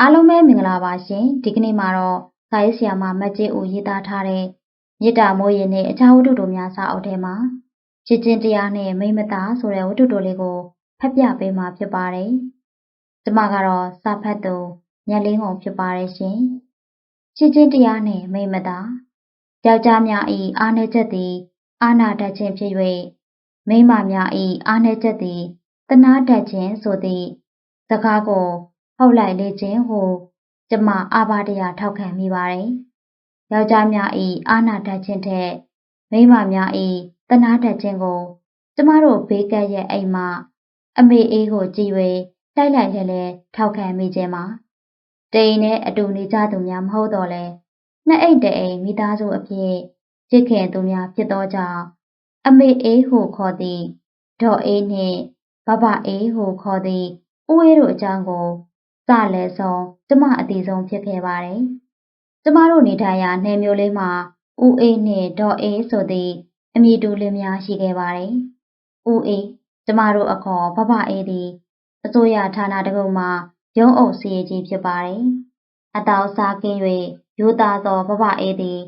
အားလုံးပဲမင်္ဂလာပါရှင်ဒီကနေ့မှာတော့စာရေးဆရာမမတ်ကျေဦးရေးသားထားတဲ့မေတ္တာမိုးရင်နဲ့အခြားဝတ္ထုတို့များစာအုပ်ထဲမှာချစ်ချင်းတရားနဲ့မိမ့်မသားဆိုတဲ့ဝတ္ထုတို့လေးကိုဖတ်ပြပေးမှာဖြစ်ပါတယ်ကျမကတော့စာဖတ်သူညလင်းကုန်ဖြစ်ပါတယ်ရှင်ချစ်ချင်းတရားနဲ့မိမ့်မသားယောက်ျားများဤအာဏာချက်သည် အာဏာတတ်ခြင်းဖြစ်၍မိန်းမများဤအာဏာချက်သည်တနာတတ်ခြင်းဆိုသည့်စကားကို ဟုတ်လိုက်လေခြင်းဟုကျမအာဘာတရားထောက်ခံမိပါတယ်။ယောက်ျားများဤအာနာတတ်ခြင်းထက်မိန်းမများဤတနာတတ်ခြင်းကို ကျမတို့ဘေးကပ်ရဲ့အိမ်မှာအမေအေးကိုကြည်၍တိုက်လိုက်လဲလဲထောက်ခံမိခြင်းမှာတိန်နဲ့အတူနေကြသူများမဟုတ်တော့လဲနှစ်အိတ်တအိမ်မိသားစုအဖြစ်ချစ်ခင်သူများဖြစ်သောကြောင့်အမေအေးဟုခေါ်သည့်ဒေါ်အေးနှင့်ဘဘအေးဟုခေါ်သည့်ဦးအေးတို့အကြောင်းကို စလဲဆုံးကျမအသေးဆုံးဖြစ်ခဲ့ပါတယ်။ကျမတို့နေထိုင်ရာနယ်မျိုးလေးမှာဦးအေးနှင့်ဒေါ်အေးဆိုသည့်အမည်တူလင်းများရှိခဲ့ပါတယ်။ဦးအေးကျမတို့အခေါ်ဘဘအေးသည်အစိုးရဌာနတကုမှာရုံးအုပ်စီရေးကြီးဖြစ်ပါတယ်။အတော်စားကင်း၍ရိုးသားသောဘဘအေးသည်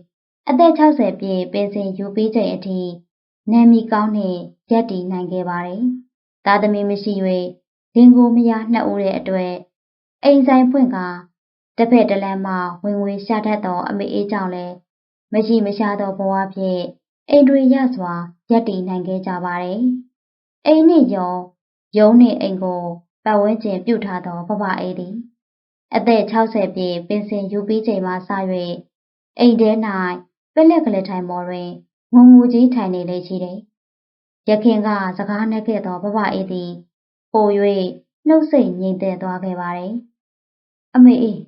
အသက်60ပြည့်ပင်စင်ယူပြီးချိန်အထိနာမည်ကောင်းနှင့်ရက်တည်နိုင်ခဲ့ပါတယ်။သားသမီးမရှိ၍လင်ကိုမယားနှစ်ဦးရဲ့အတွက် အိမ်ဆိုင်ဖွင့်ကတစ်ဖက်တစ်လမ်းမှာဝင်ငွေရှာတတ်သောအမေအေးကြောင့်လည်းမရှိမရှာသောဘဝဖြင့်အိမ်တွေရစွာရပ်တည်နိုင်ခဲ့ကြပါတယ်။အိမ်နှင့်ယုံရုံးနှင့်အိမ်ကိုပတ်ဝန်းကျင်ပြုထားသောဘဘအေးသည်အသက်60ပြည့်ပင်စင်ယူပြီးချိန်မှစ၍အိမ်ထဲ၌ပက်လက်ကလေးထိုင်ပေါ်တွင်ငုံငူကြီးထိုင်နေလေရှိတယ်။ရခင်ကစကားနှက်ခဲ့သောဘဘအေးသည်ပို၍နှုတ်ဆိတ်ငြိမ်သက်သွားခဲ့ပါတယ်။ အမေအေး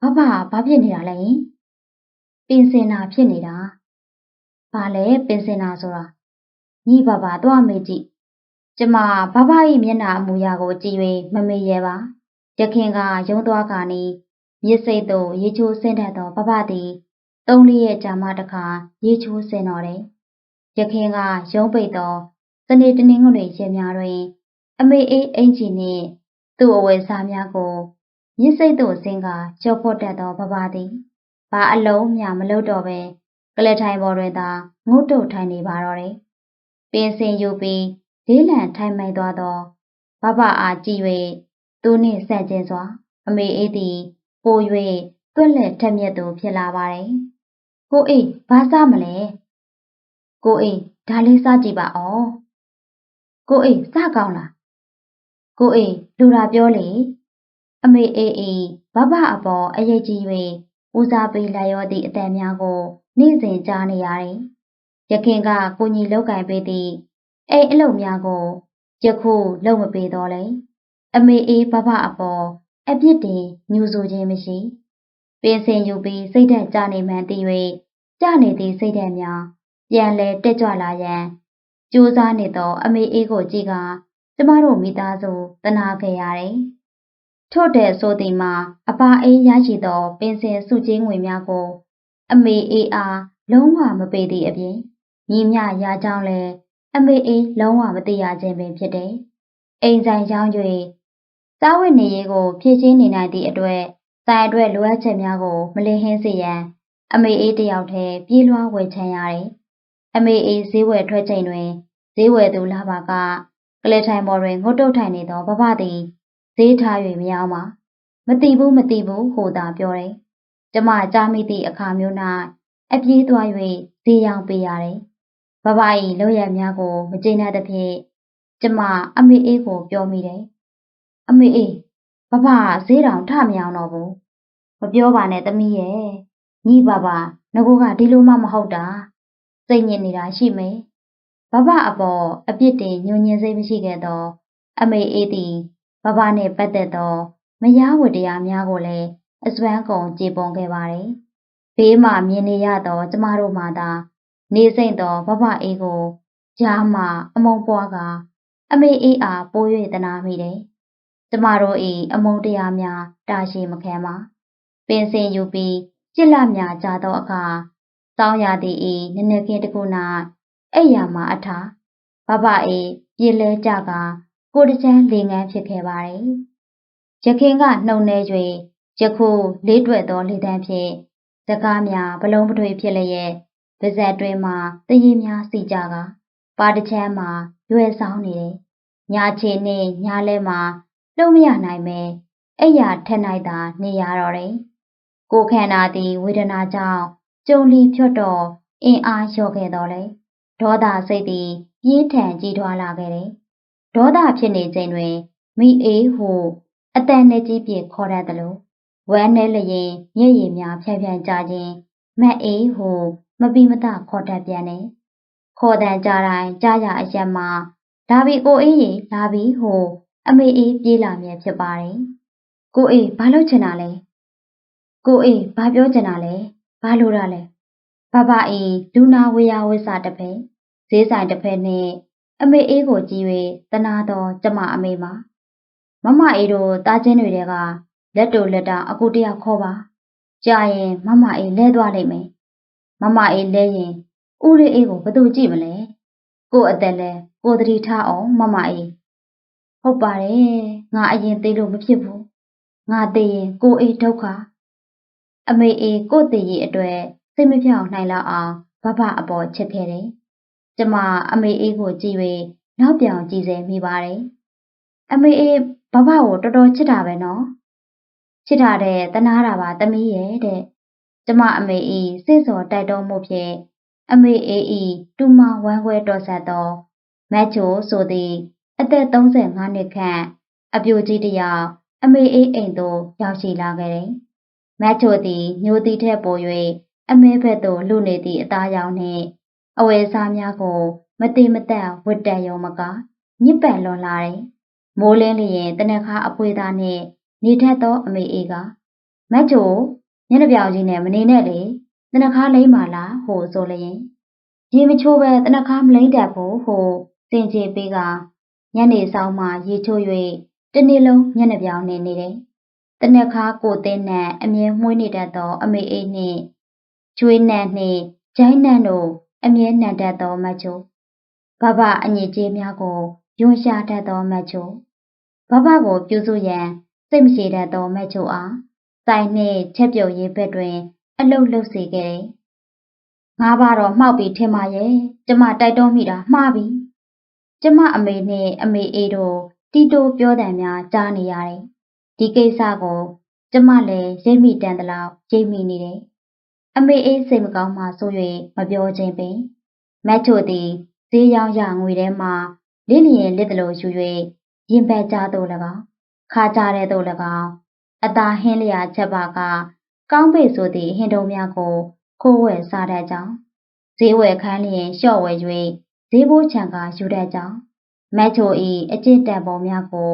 ဘဘဘာဖြစ်နေတာလဲ။ပင်စင်နာဖြစ်နေတာ။ဘာလဲပင်စင်နာဆိုတာညီဘဘတော့မေကြည့်။ကျမဘဘ၏မျက်နှာအမူအရာကိုကြည့်၍မမေ့ရပါ။ရခင်ကရုံးသွားခါနီမြစ်စိတ်သို့ရေချိုးဆင်းတတ်သောဘဘသည်သုံးလေးရဲ့ကြာမှတခါရေချိုးဆင်းတော်တယ်။ရခင်ကရုံးပိတ်သောစနေတနင်္ဂနွေရက်များတွင် အမေအေးအင်ဂျီနှင့်သူ့အဝယ်စားများကို မြစ်စိတ်သို့ဆင်းကကြော့ဖို့တတ်သောဘဘသည်ဘာအလုံးမျှမလုပ်တော့ပဲကလထိုင်ပေါ်တွင်သာငုတ်တုတ်ထိုင်နေပါတော့တယ်။ပင်စင်ယူပြီးလေးလံထိုင်မိုက်သွားသောဘဘအားကြည့်၍သူနှင့်ဆက်ကျင်စွာ အမေအေးသည်ပို၍တွက်လက်ထက်မြက်သူဖြစ်လာပါတယ်။ကိုအေးဘာစားမလဲ။ကိုအေးဒါလေးစားကြည့်ပါအောင်။ကိုအေးစားကောင်းလားကိုအိလူတာပြောလေ အမေအေးအေးဘဘအပေါ်အရေးကြီး၍ဦးစားပေးလိုက်ရောသည့်အတန်များကိုနေ့စဉ်ကြားနေရတယ်။ရခင်ကကိုကြီးလောက်ကင်ပေးသည့်အိမ်အလုပ်များကိုယခုလုပ်မပေးတော့လေ။အမေအေးဘဘအပေါ်အပြစ်တင်ညှူဆိုခြင်းမရှိ။ပင်စင်ယူပြီးစိတ်ဓာတ်ကြနေမှန်သိ၍ကြနေသည့်စိတ်ဓာတ်များပြန်လဲတက်ကြွလာရန်ကြိုးစားနေသော အမေအေးကိုကြည့်ကကျမတို့မိသားစုတနာခဲ့ရတယ်။ ထို့တဲ့ဆိုသည်မှာအပါအေးရရှိသောပင်စင်စုချင်းငွေများကို အမေအေးအားလုံးဝမပေးသည့်အပြင်ညီမျှရကြောင်းလည်းအမေအေးလုံးဝမသိရခြင်းပင်ဖြစ်တယ်။အိမ်ဆိုင်ရောင်း၍စားဝတ်နေရေးကိုဖြည့်ရှင်းနေနိုင်သည့်အတွက်ဆိုင်အတွက်လိုအပ်ချက်များကိုမလင်းဟင်းစေရန် အမေအေးတယောက်တည်းပြေးလွှားဝယ်ချမ်းရတယ်။အမေအေးဈေးဝယ်ထွက်ချိန်တွင်ဈေးဝယ်သူလာပါကကလေးထိုင်ပေါ်တွင်ငုတ်တုတ်ထိုင်နေသောဘဘသည် ဈေးထား၍မရောက်ပါမတိဘူးမတိဘူးဟိုသာပြောတယ်ကျမကြားမိသည့်အခါမျိုး၌အပြေးသွား၍ဈေးရောင်းပေးရတယ်ဘဘ၏လောက်ရများကိုမကျေနပ်သဖြင့်ကျမအမေအေးကိုပြောမိတယ်အမေအေးဘဘဈေးတောင်ထမအောင်တော့ဘူးမပြောပါနဲ့သမီးရဲ့ညီဘဘငကိုကဒီလိုမှမဟုတ်တာစိတ်ညစ်နေတာရှိမယ်ဘဘအပေါ်အပြစ်တင်ညှို့ညင်စိတ်မရှိခဲ့သောအမေအေးသည် ဘဘနှင့်ပတ်သက်သောမယားဝတ္တရားများကိုလည်းအစွမ်းကုန်ကြေပွန်ခဲ့ပါတယ်။ဘေးမှမြင်နေရသောကျမတို့မှသာ နေစိမ့်သောဘဘအေးကိုကြားမှအမုံပွားကအမေအေးအားပိုး၍တနာမိတယ်။ကျမတို့၏အမုံတရားများတာရှိမခံပါ။ပင်စင်ယူပြီးကြစ်လများကြာသောအခါစောင်းရသည်၏နနကင်းတခု၌အဲ့ရမှာအထာဘဘအေးပြေလဲကြက ကိုတချမ်းလေငန်းဖြစ်ခဲ့ပါတယ်။ရခင်ကနှုံနေ၍ယခုလေးတွက်သောလေတန်းဖြင့်စကားများဘလုံးပထွေဖြစ်လျက်ပါဇက်တွင်မှတရေများစီကြကပါတချမ်းမှာရွယ်ဆောင်နေတယ်။ညာချေနှင့်ညာလဲမှာလှုပ်မရနိုင်ပဲအဲ့ရထက်နိုင်တာနေရတော့တယ်။ကိုခန္ဓာသည်ဝေဒနာကြောင့်ကြုံလီဖြတ်တော့အင်အားလျော့ခဲ့တော့လေ။ဒေါသစိတ်သည်ပြင်းထန်ကြီးထွားလာခဲ့တယ်။ ဒေါသဖြစ်နေချိန်တွင်မိအေးဟုအတန်နဲ့ကြီးပြခေါ်တတ်သလိုဝမ်းနဲ့လျင်မျက်ရည်များဖြန့်ဖြန့်ကြခြင်းမက်အေးဟုမပီမတခေါ်တတ်ပြန်တယ်။ခေါ်တန်ကြတိုင်းကြားရအရက်မှာလာပြီကိုအေးရေလာပြီဟုအမေအေးပြေးလာမြဲဖြစ်ပါတယ်။ကိုအေးဘာလုပ်ချင်တာလဲ။ကိုအေးဘာပြောချင်တာလဲ။ဘာလိုတာလဲ။ဘဘအေးလူနာဝေယဝိဆတစ်ဖက်ဈေးဆိုင်တစ်ဖက်နဲ့ အမေအေးကိုကြည့်၍တနာတော်ကျမအမေမှာမမအေးတို့တားချင်းတွေကလက်တူလက်တာအကူတယောက်ခေါ်ပါကြာရင်မမအေးလဲသွားလိမ့်မယ်မမအေးလဲရင်ဦးလေးအေးကိုဘယ်သူကြည့်မလဲကို့အသက်လဲကိုတတိထားအောင်မမအေးဟုတ်ပါတယ်ငါအရင်သိလို့မဖြစ်ဘူးငါသိရင်ကိုအေးဒုက္ခအမေအေးကို့သိရင်အတွက်စိတ်မပြောင်းနိုင်လောက်အောင်ဘဘအပေါ်ချစ်ခဲ့တယ် ကျမအမေအေးကိုကြည့်၍နောက်ပြောင်ကြည့်စေမိပါတယ်အမေအေးဘဘကိုတော်တော်ချစ်တာပဲနော်ချစ်တာတဲ့တနာတာပါသမီးရဲ့တဲ့ကျမအမေဤစိတ်စော်တိုက်တော်မှုဖြင့်အမေအေးဤတူမဝမ်းခွဲတော်ဆက်သောမက်ချိုဆိုသည်အသက်35နှစ်ခန့်အပြိုကြီးတယောက်အမေအေးအိမ်သို့ရောက်ရှိလာခဲ့တယ်။မက်ချိုသည်ညိုသည်ထက်ပို၍အမဲဘက်သို့လူနေသည့်အသားရောင်နှင့် အဝယ်စားများကိုမတိမတက်ဝတ်တက်ရုံမကညစ်ပတ်လွန်လာတယ်။မိုးလင်းလျင်တနခါအပွေသားနှင့်နေထက်သောအမေအေးကမက်ချိုညနေပြောင်ကြီးနဲ့မနေနဲ့လေတနခါလိမ့်ပါလားဟိုဆိုလျင်ရေမချိုးပဲတနခါမလိမ့်တတ်ဘူးဟိုစင်ချေပေးကညနေဆောင်မှရေချိုး၍တနေ့လုံးညနေပြောင်နေနေတယ်တနခါကိုသိန်းနဲ့အမြဲမှုနေတတ်သောအမေအေးနှင့်ကျွေးနံနှင့်ဂျိုင်းနံတို့ အမြဲနှံတတ်သောမတ်ချိုဘဘအညစ်ကြေးများကိုယွန်ရှာတတ်သောမတ်ချိုဘဘကိုပြုစုရန်စိတ်မရှိတတ်သောမက်ချိုအားစိုင်နှင့်ချက်ပြုတ်ရေးဘက်တွင် အလုတ်လှုပ်စေခဲ့တယ်။ငါးပါတော့မှောက်ပြီးထင်ပါရဲ့ကျမတိုက်တွန်းမိတာမှားပြီ။ကျမအမေနဲ့အမေအေးတို့တီတိုပြောတယ်များကြားနေရတယ်။ဒီကိစ္စကို ကျမလည်းရိပ်မိတန်တလောက်ရိပ်မိနေတယ်။ အမေအေးစိတ်မကောင်းမှဆို၍မပြောခြင်းပင်မက်ချိုသည်ဈေးရောင်းရငွေထဲမှလင်းလျင်လက်တလို့ယူ၍ရင်ပက်ကြသို့၎င်းခါကြတဲ့သို့၎င်းအသာဟင်းလျာချက်ပါက ကောင်းပေဆိုသည့်ဟင်းတုံးများကိုခိုးဝယ်စားတတ်ကြောင်းဈေးဝယ်ခိုင်းလျင်လျှော့ဝယ်၍ဈေးဘိုးချံကယူတတ်ကြောင်းမက်ချိုဤအကျင့်တန်ပုံများကို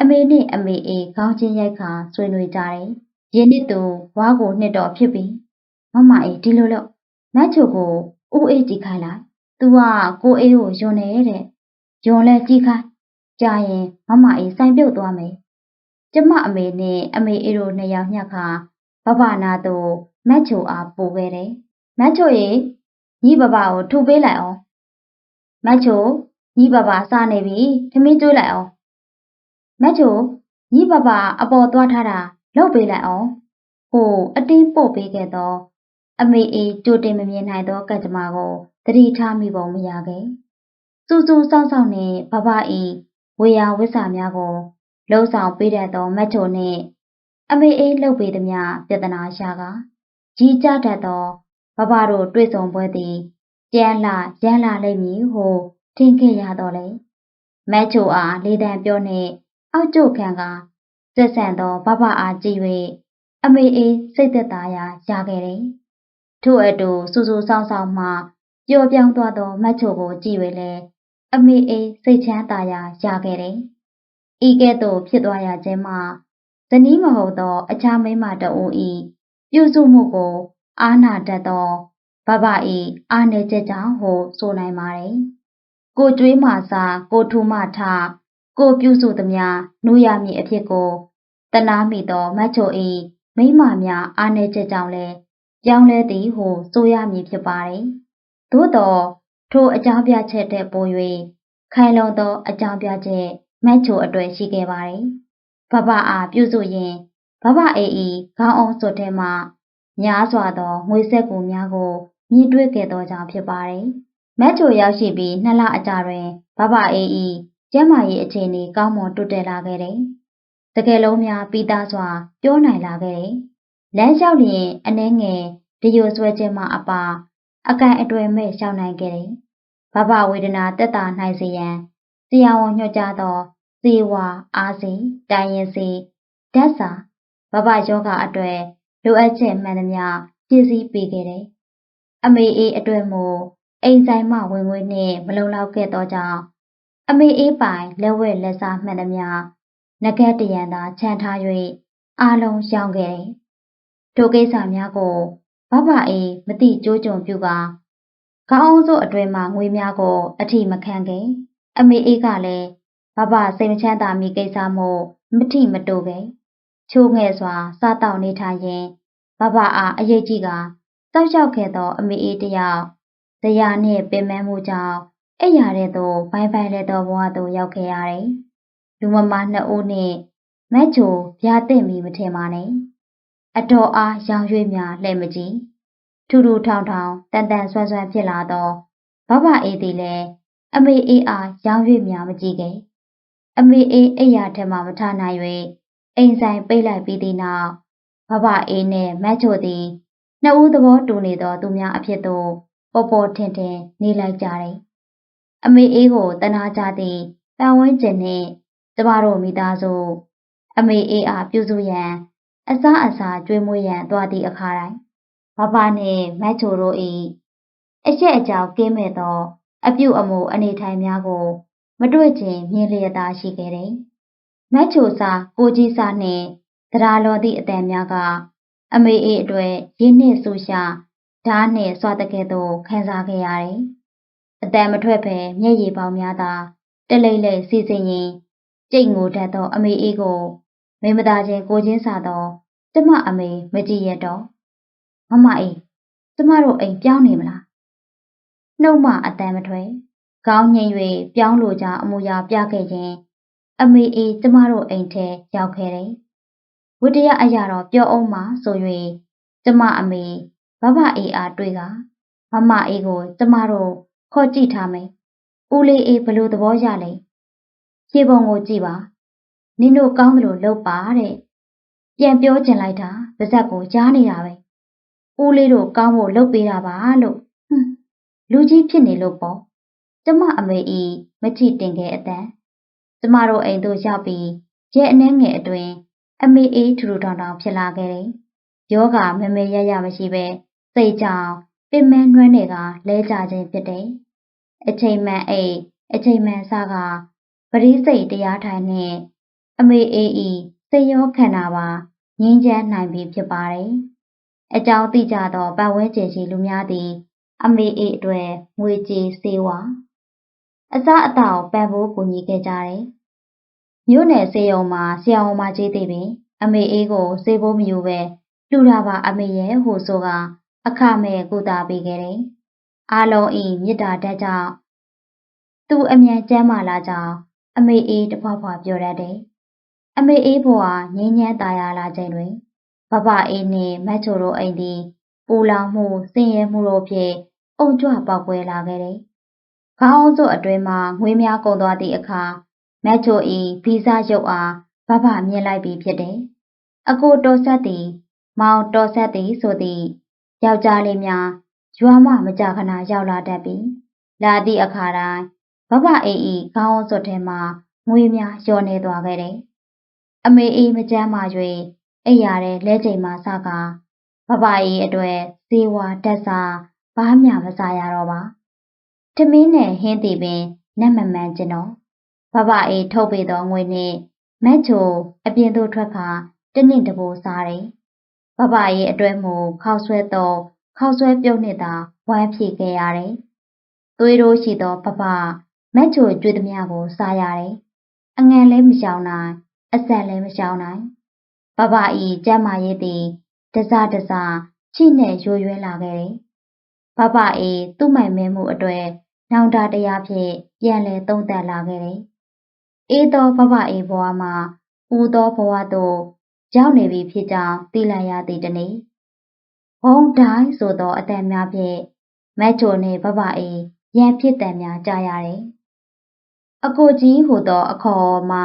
အမေနှင့်အမေအေခေါင်းချင်းရိုက်ခါဆွေးနွေးကြတယ်။ယင်းနှစ်သူဝါကိုနှစ်တော်ဖြစ်ပြီ။ မမအေးဒီလိုလို့မက်ချိုကိုဦးအေးကြည့်ခိုင်းလိုက်။ "तू ကကိုအေးကိုယွန်နေတဲ့။ယွန်လဲကြည့်ခိုင်း။ကြာရင်မမအေးဆိုင်ပြုတ်သွားမယ်ကျမအမေနဲ့အမေအေးတို့နှစ်ယောက်ညက်ခါဘဘနာတို့မက်ချိုအားပို့ခဲ့တယ်။မက်ချိုရေညီဘဘကိုထုပေးလိုက်အောင်။မက်ချိုညီဘဘစားနေပြီထမင်းကျွေးလိုက်အောင်။မက်ချိုညီဘဘအပေါ်သွားထားတာလုပ်ပေးလိုက်အောင်။ဟိုအတင်းပို့ပေးခဲ့တော့ အမေအေးကြိုတင်မမြင်နိုင်သောကံကြမ္မာကိုတတိထားမိပုံမရခဲ့။စူးစူးစောင့်စောင့်နဲ့ဘဘအေးဝေယဝိဆာများကိုလှုပ်ဆောင်ပေးတတ်သောမတ်ချိုနှင့်အမေအေးလှုပ်ပေးသည်များပြဿနာရှာကကြီးကြတတ်သောဘဘတို့တွေ့ဆုံပွဲသည်ကြမ်းလာရမ်းလာလိမ့်မည်ဟုထင်ခဲ့ရတော့လေမတ်ချိုအားလေးတန်ပြောနှင့်အောက်ကျုပ်ခံကစက်ဆန်သောဘဘအားကြည့်၍အမေအေးစိတ်သက်သာရာရခဲ့တယ် ထို့အတူစူစူဆောင်းဆောင်းမှပျော်ပြောင်းသွားသောမတ်ချိုကိုကြည့်၍လည်းအမေအေးစိတ်ချမ်းသာရာရခဲ့တယ်ဤကဲ့သို့ဖြစ်သွားရခြင်းမှာဇနီးမဟုတ်သော အခြားမိန်းမတအိုဤပြုစုမှုကို အာနာတတ်သောဘဘဤအာနေချက်ကြောင့်ဟုဆိုနိုင်ပါတယ်။ကိုကျွေးမှစာကိုထူမှထကိုပြုစုသမျှနူရမည်အဖြစ်ကိုတနာမိသောမတ်ချိုဤမိမများအာနေချက်ကြောင့်လည်း ပြောင်းလဲသည်ဟုဆိုရမည်ဖြစ်ပါတယ်။သို့တော့ထိုအကြောင်းပြချက်တဲ့ပို၍ခိုင်လုံသောအကြောင်းပြချက်မက်ချိုအတွေ့ရှိခဲ့ပါတယ်။ဘဘအားပြုစုရင်ဘဘဘအေးဤခေါင်းအောင်စွတ်ထဲမှများစွာသောငွေဆက်ကူများကိုမြင်တွေ့ခဲ့သောကြောင့်ဖြစ်ပါတယ်။မက်ချိုရောက်ရှိပြီးနှစ်လအကြာတွင်ဘဘအေးဤကျမ်းမာရေးအခြေအနေကောင်းမွန်တိုးတက်လာခဲ့တယ်။တကယ်လုံးများပြီးသားစွာပြောနိုင်လာခဲ့တယ်။ လမ်းလျှောက်လျင်အနှဲငယ်တယိုဆွဲခြင်းမှအပါ အကန်အတွေ့မဲ့ရှောင်နိုင်ခဲ့တယ်။ဘဘဝေဒနာတက်တာနိုင်စေရန်ဆရာဝန်ညွှန်ကြားသောစေဝါအားစီတိုင်ရင်စီဓာတ်စာဘဘယောဂအတွက်လိုအပ်ချက်မှန်သမျှပြည့်စည်ပေးခဲ့တယ်။အမေအေးအတွက်မို့အိမ်ဆိုင်မှဝင်ငွေနှင့်မလုံလောက်ခဲ့သောကြောင့်အမေအေးပိုင်လက်ဝဲလက်စားမှန်သမျှငကက်တရံသာခြံထား၍အားလုံးရှောင်ခဲ့တယ်။ ထိုကိစ္စများကိုဘဘအေးမတိကြိုးကြုံပြုကခေါင်းစိုးအတွင်မှငွေများကိုအထိမခံခဲ့အမေအေးကလည်းဘဘစိတ်မချမ်းသာမိကိစ္စမို့မထိမတိုးခဲ့ချိုးငဲ့စွာစားတောက်နေထိုင်ရင်ဘဘအားအရေးကြီးကတောက်လျှောက်ခဲ့သော အမေအေးတယောက်တရားနှင့်ပင်ပန်းမှုကြောင့်အိပ်ရာတဲ့သို့ဘိုင်းဘိုင်းလဲသောဘဝသို့ရောက်ခဲ့ရတယ်။လူမမနှစ်ဦးနှင့်မက်ချိုဗျာသိမ့်မိမထင်ပါနဲ့။ အတော်အားရောင်ရွေးများလှဲ့မကြည့်။ထူထူထောင်ထောင်တန်တန်ဆွမ်းဆွမ်းဖြစ်လာသောဘဘအေးသည်လည်းအမေအေးအားရောင်ရွေးများမကြည့်ခဲ့။အမေအေးအိပ်ရာထက်မှမထနိုင်၍အိမ်ဆိုင်ပိတ်လိုက်ပြီးသည့်နောက်ဘဘအေးနှင့်မက်ချိုသည်နှစ်ဦးသဘောတူနေသောသူများအဖြစ်သို့ပေါ်ပေါ်ထင်ထင်နေလိုက်ကြတယ်။အမေအေးကိုတနာကြသည့်ပတ်ဝန်းကျင်နှင့်ကျမတို့မိသားစုအမေအေးအားပြုစုရန် အစားအစာကျွေးမွေးရန်သွားသည့်အခါတိုင်းဘဘနှင့်မက်ချိုတို့၏အချက်အကြောက်ကင်းမဲ့သော အပြုအမူအနေထိုင်များကို မတွေ့ချင်မြင်လျက်သားရှိခဲ့တယ်။မက်ချိုစာကိုကြီးစာနှင့်တရားလောသည့်အတန်များကအမေအေးအတွက်ရင်းနှင့်ဆူရှာဓာတ်နှင့်စွာတကယ်သို့ခံစားခဲ့ရတယ်။အတန်မထွက်ဘဲမျက်ရည်ပေါင်းများသာတလိမ့်လိမ့်စီစဉ်ရင်ကြိတ်ငိုတတ်သောအမေအေးကို မိမသားချင်းကိုချင်းစာသောကျမအမေမကြည့်ရတော့မမအေးကျမတို့အိမ်ပြောင်းနေမလားနှုတ်မအတန်မထွက်ခေါင်းငိမ့်၍ပြောင်းလိုကြအမူအရာပြခဲ့ခြင်းအမေအေးကျမတို့အိမ်ထဲရောက်ခဲ့တယ်ဝတ္တရားအရာတော့ပြောအောင်ပါဆို၍ကျမအမေဘဘအေးအားတွေ့ကမမအေးကိုကျမတို့ခေါ်ကြည့်ထားမယ်ဦးလေးအေးဘလို့သဘောရလဲခြေပုံကိုကြည့်ပါ နင်တို့ကောင်းတယ်လို့လုပ်ပါတဲ့ပြန်ပြောချင်လိုက်တာပါဇက်ကိုကြားနေတာပဲဦးလေးတို့ကောင်းဖို့လုပ်ပေးတာပါလို့ဟွန်းလူကြီးဖြစ်နေလို့ပေါ့ကျမအမေဤမချစ်တင်ခဲ့အတန်ကျမတို့အိမ်တို့ရောက်ပြီးရဲအနှဲငယ်အတွင်အမေအေးထူထူထောင်ထောင်ဖြစ်လာခဲ့တယ်ယောဂမမေရရမရှိပဲစိတ်ကြောင်ပင်မနှွမ်းတွေကလဲကြခြင်းဖြစ်တယ်အချိန်မှန်အိတ်အချိန်မှန်စားကပရိစိတ်တရားထိုင်နှင့် အမေအေးဤစိတ်ရောခန္ဓာပါငြင်းချမ်းနိုင်ပြီဖြစ်ပါတယ်။အကြောင်းသိကြသောပတ်ဝန်းကျင်ရှိလူများသည် အမေအေးအတွက်ငွေကြေးစေဝါအစအသောပံ့ပိုးကူညီခဲ့ကြတယ်။မြို့နယ်စေယုံမှာဆရာဝန်မကြီးသေးပင် အမေအေးကိုစေဖို့မယူပဲလူတာပါအမေရဲ့ဟိုဆိုကအခမဲ့ကုသပေးခဲ့တယ်။အားလုံးဤမေတ္တာဓာတ်ကြောင့်သူအမြန်ကျမ်းမာလာကြောင်းအမေအေးတဖွာဖွာပြောတတ်တယ်။ အမေအေးဘဝငြိမ်းချမ်းသာယာလာခြင်းတွင်ဘဘအေးနှင့်မတ်ချိုတို့အိမ်သည်ပူလောင်မှုဆင်းရဲမှုတို့ဖြင့်အုံကြွပေါက်ကွဲလာခဲ့တယ်။ခေါင်းစုပ်အတွင်းမှာငွေများကုန်သွားသည့်အခါမတ်ချိုဤဗီဇရုပ်အားဘဘမြင်လိုက်ပြီးဖြစ်တယ်။အကိုတော်ဆက်သည် မောင်တော်ဆက်သည်ဆိုသည့်ယောက်ျားလေးများရွာမှမကြခဏရောက်လာတတ်ပြီးလာသည့်အခါတိုင်းဘဘအေးဤခေါင်းစွတ်ထဲမှာငွေများလျော်နေသွားခဲ့တယ်။ အမေအေးမကြမ်းမာ၍အိပ်ရတဲ့လဲချိန်မှာစကားဘဘအေးအတွက်ဇေဝါတက်စာဘားမြမစားရတော့ပါ။ထမင်းနဲ့ဟင်းတီပင်နတ်မမှန်ကျင်တော့ဘဘအေးထုတ်ပေးသောငွေနဲ့မက်ချိုအပြင်သို့ထွက်ခါတနင့်တပိုးစားတယ်။ဘဘရဲ့အတွဲမှုခောက်ဆွဲတော့ခောက်ဆွဲပြုတ်နှစ်သာဝမ်းဖြည့်ခဲ့ရတယ်။သွေးရိုးရှိသောဘဘမက်ချိုကျွေးသမျှကိုစားရတယ်။အငန်လည်းမရှောင်နိုင် အဆက်လည်းမရှောင်နိုင်။ဘဘဤကျမ်းမာရေးသည်တစားတစားချိနဲ့ရိုးရွဲလာခဲ့တယ်။ဘဘအေးသူ့မိုင်မဲမှုအတွေ့နောင်တတရားဖြင့်ပြန်လည်သုံးသပ်လာခဲ့တယ်။အေးသောဘဘအေးဘဝမှာဦးသောဘဝသို့ရောက်နေပြီဖြစ်ကြောင်းသိလိုက်ရသည့်တနေ့ဘုံတိုင်းဆိုသောအတန်များဖြင့်မက်ချိုနှင့်ဘဘအေးရန်ဖြစ်တံများကြားရတယ်။အကိုကြီးဟူသောအခေါ်မှ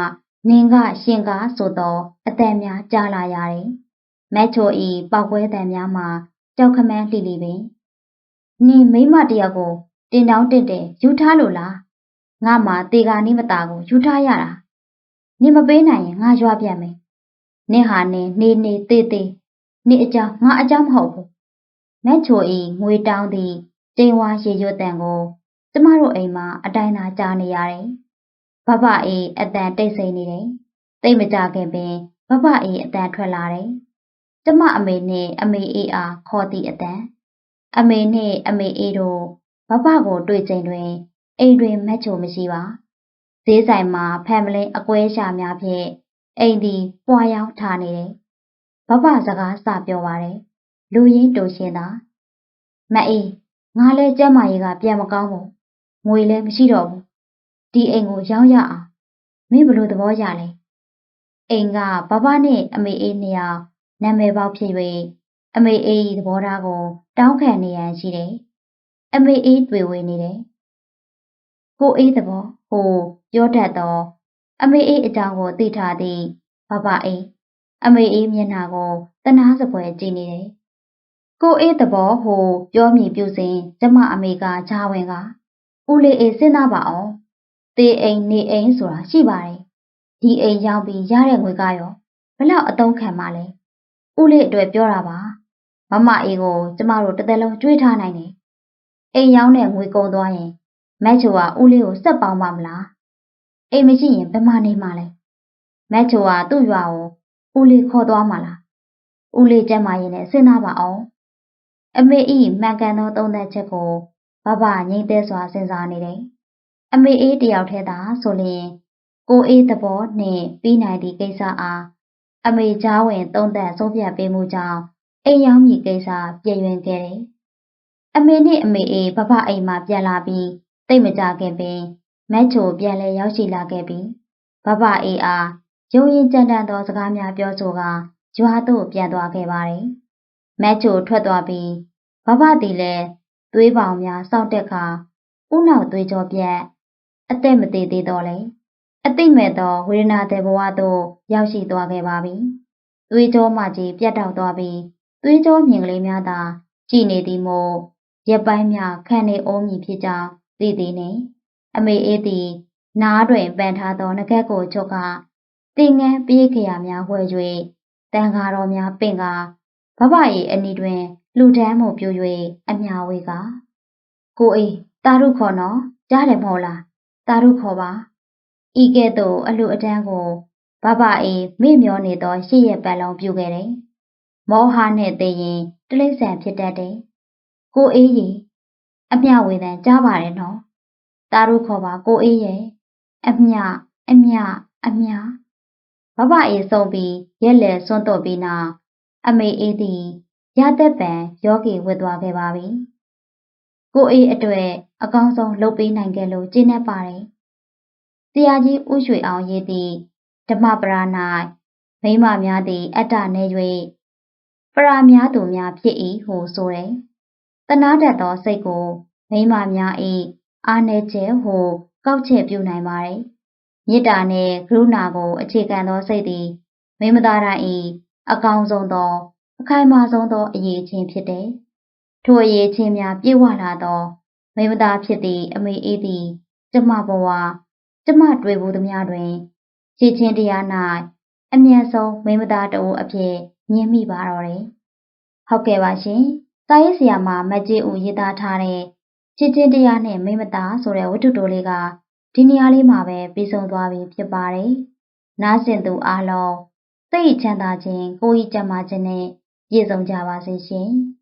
နင်းကရှင်ကားဆိုသောအတန်များကြားလာရတယ်။မက်ချိုဤပောက်ကွဲတံများမှာကြောက်ခမန်းလှိလိပင်။နင်မိမတယောက်ကိုတင်တောင်းတင်တယ်ယူထားလို့လား။ငါမှတေကာနိမတာကိုယူထားရတာ။နင်မပေးနိုင်ရင်ငါရွာပြန်မယ်။နင်ဟာနင်နေနေသေးသေးနင်အကြောင်းငါအကြောင်းမဟုတ်ဘူး။မက်ချိုဤငွေတောင်းသည်ကျိန်ဝါရေရွတ်တန်ကိုကျမတို့အိမ်မှာအတိုင်းသာကြားနေရတယ်။ ဘဘအေးအတန်တိတ်ဆိတ်နေတယ်။တိတ်မကြခင်ပင်ဘဘအေးအတန်ထွက်လာတယ်။ကျမအမေနဲ့အမေအေးအားခေါ်သည့်အတန်အမေနဲ့အမေအေးတို့ဘဘကိုတွေ့ချိန်တွင်အိမ်တွင်မက်ချိုမရှိပါ။ဈေးဆိုင်မှာဖမ်မလင်းအကွဲရှာများဖြင့်အိမ်သည်ပွားရောက်ထားနေတယ်။ဘဘစကားစပြောပါတယ်။လူရင်းတူရှင်သာမအေးငါလဲကျမ်းမာရေးကပြန်မကောင်းဘူးငွေလည်းမရှိတော့ဘူး ဒီအိမ်ကိုရောင်းရအောင်မင်းဘလို့သဘောရလဲအိမ်ကဘဘနဲ့အမေအေးနှစ်ယောက်နာမည်ပေါက်ဖြစ်၍အမေအေးသဘောထားကိုတောင်းခံနေရန်ရှိတယ်အမေအေးတွေ့ဝေနေတယ်ကိုအေးသဘောဟိုပြောတတ်သောအမေအေးအကြောင်းကိုသိထားသည့်ဘဘအေးအမေအေးမျက်နှာကိုတနာစပွဲကြည့်နေတယ်ကိုအေးသဘောဟိုပြောမြည်ပြုစဉ်ကျမအမေကဂျာဝင်ကဦးလေးအေးစဉ်းစားပါအောင် တေးအိမ်နေအိမ်ဆိုတာရှိပါတယ်ဒီအိမ်ရောက်ပြီးရတဲ့ငွေကရောဘလောက်အတုံးခံမှလဲဦးလေးအတွက်ပြောတာပါမမအေးကိုကျမတို့တစ်သက်လုံးကြွေးထားနိုင်တယ်အိမ်ရောက်တဲ့ငွေကုန်သွားရင်မက်ချိုကဦးလေးကိုစက်ပေါင်းပါမလားအိမ်မရှိရင်ဘယ်မှနေမှလဲမက်ချိုကသူ့ရွာကိုဦးလေးခေါ်သွားမှလားဦးလေးကျမ်းမာရင်လည်းစဉ်းစားပါအောင်အမေဤမှန်ကန်သောသုံးသက်ချက်ကိုဘဘငိမ့်သက်စွာစဉ်းစားနေတယ်။ အမေအေးတယောက်ထဲသာဆိုလျင်ကိုအေးသဘောနှင့်ပြီးနိုင်သည့်ကိစ္စအားအမေချားဝင်သုံးသက်ဆုံးဖြတ်ပေးမှုကြောင့်အိမ်ရောက်မည်ကိစ္စပြည့်ရွင်ခဲ့တယ်။အမေနှင့်အမေအေးဘဘအိမ်မှပြန်လာပြီးတိတ်မကြခင်ပင်မက်ချိုပြန်လဲရောက်ရှိလာခဲ့ပြီးဘဘအေးအားရုံရင်ကြံတန်သောစကားများပြောဆိုကရွာသို့ပြန်သွားခဲ့ပါတယ်။မက်ချိုထွက်သွားပြီးဘဘတီလည်းသွေးပေါင်များစောင့်တက်ခါဥနောက်သွေးကြောပြက် အသက်မသေးသေးတော့လေအသိမဲ့သောဝေဒနာတဲ့ဘဝသို့ရောက်ရှိသွားခဲ့ပါပြီသွေးကြောမှကြီးပြတ်တောက်သွားပြီးသွေးကြောမြင်ကလေးများသာကြည်နေသည်မို့ရက်ပိုင်းများခံနေအောင်မည်ဖြစ်ကြောင်းသိသည်နှင့်အမေအေးသည်နားတွင်ပန်ထားသောငကက်ကိုချုပ်ကတင်ငန်းပြေးခရာများဝဲ၍တန်ဃာတော်များပင်ကဘဘ၏အနီတွင်လူတန်းမှုပြို၍အမြဝေကကိုအေးတာရုခေါ်နော်ကြားတယ်မဟုတ်လား တာရုခေါ်ပါဤကဲ့သို့အလှအတန်းကိုဘဘအေးမိမျောနေသောရှေ့ရပတ်လုံးပြုခဲ့တယ်မောဟနဲ့သိရင်တလိမ့်ဆန်ဖြစ်တတ်တယ်ကိုအေးကြီးအမြဝေတန်ကြားပါတယ်နော်တာရုခေါ်ပါကိုအေးရဲ့အမြအမြအမြဘဘအေးဆုံးပြီးရက်လက်စွန့်တော့ပြီးနောက်အမေအေးသည်ရသက်ပံယောဂီဝတ်သွားခဲ့ပါပြီ။ကိုအေးအတွက် အကောင်းဆုံးလုပ်ပေးနိုင်ခဲ့လို့ကျေနပ်ပါတယ်။ဆရာကြီးဥရွှေအောင်ရေးသည့်ဓမ္မပရာ၌မိမများသည်အတ္တနေ၍ပရာများသူများဖြစ်၏ဟုဆိုတယ်။တနာတတ်သောစိတ်ကိုမိမများ၏အာနေခြင်းဟုကောက်ချက်ပြုနိုင်ပါတယ်။မေတ္တာနှင့်ကရုဏာကိုအခြေခံသောစိတ်သည်မိမသားတိုင်း၏အကောင်းဆုံးသော အခိုင်အမာဆုံးသောအရေးချင်းဖြစ်တယ်။ထိုအရေးချင်းများပြည့်ဝလာသော မိမသားဖြစ်သည့်အမေအေးသည်ကျမဘဝကျမတွေ့ဘူးသမျှတွင်ခြေချင်းတရား၌အမြန်ဆုံးမိမသားတအုပ်အဖြစ်မြင်မိပါတော့တယ်။ဟုတ်ကဲ့ပါရှင်။စာရေးဆရာမမကြေဦးရေးသားထားတဲ့ခြေချင်းတရားနဲ့မိမသားဆိုတဲ့ဝတ္ထုတိုလေးကဒီနေရာလေးမှာပဲပြီးဆုံးသွားပြီဖြစ်ပါတယ်။နားဆင်သူအားလုံးစိတ်ချမ်းသာခြင်းကိုယ်ဤကျန်းမာခြင်းနဲ့ပြည့်စုံကြပါစေရှင်။